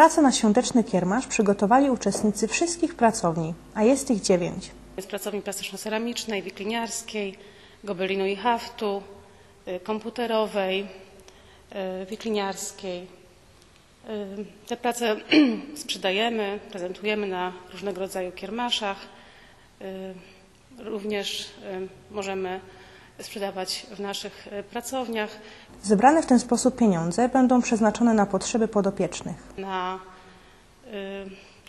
Pracę na świąteczny kiermasz przygotowali uczestnicy wszystkich pracowni, a jest ich dziewięć. z pracowni plastyczno-ceramicznej, wikliniarskiej, gobelinu i haftu, y, komputerowej, y, wikliniarskiej. Y, Te prace sprzedajemy, prezentujemy na różnego rodzaju kiermaszach. Również możemy sprzedawać w naszych y, pracowniach Zebrane w ten sposób pieniądze będą przeznaczone na potrzeby podopiecznych. na y,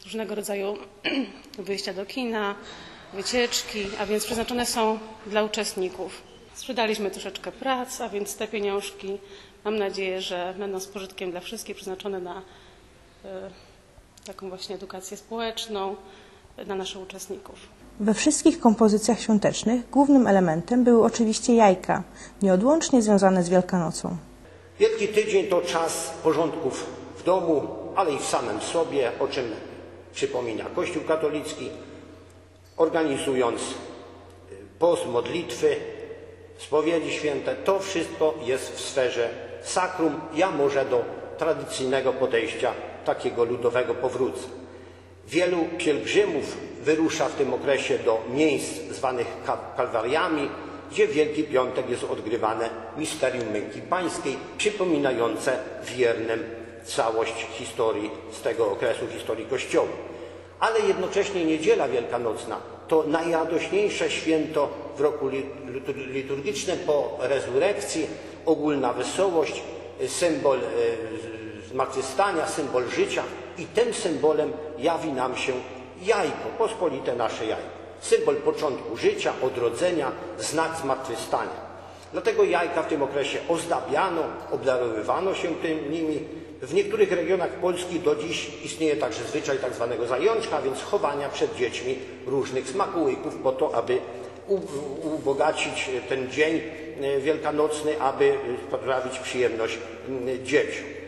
różnego rodzaju wyjścia do kina, wycieczki, a więc przeznaczone są dla uczestników. Sprzedaliśmy troszeczkę prac, a więc te pieniążki mam nadzieję, że będą z pożytkiem dla wszystkich, przeznaczone na y, taką właśnie edukację społeczną dla naszych uczestników. We wszystkich kompozycjach świątecznych głównym elementem były oczywiście jajka, nieodłącznie związane z Wielkanocą. Wielki Tydzień to czas porządków w domu, ale i w samym sobie, o czym przypomina Kościół katolicki, organizując y, post, modlitwy, spowiedzi święte. To wszystko jest w sferze sakrum. Ja może do tradycyjnego podejścia takiego ludowego powrócę. Wielu pielgrzymów wyrusza w tym okresie do miejsc zwanych ka- kalwariami, gdzie Wielki Piątek jest odgrywane misterium męki pańskiej, przypominające wiernym całość historii z tego okresu, historii Kościoła. Ale jednocześnie Niedziela Wielkanocna to najradośniejsze święto w roku li- litur- liturgicznym po rezurekcji, ogólna wesołość, symbol e, zmartwychwstania, symbol życia i tym symbolem jawi nam się jajko, pospolite nasze jajko. Symbol początku życia, odrodzenia, znak zmartwychwstania. Dlatego jajka w tym okresie ozdabiano, obdarowywano się tym nimi. W niektórych regionach Polski do dziś istnieje także zwyczaj tak zwanego zajączka, więc chowania przed dziećmi różnych smakołyków po to, aby ubogacić ten dzień e, wielkanocny, aby sprawić przyjemność dzieciom.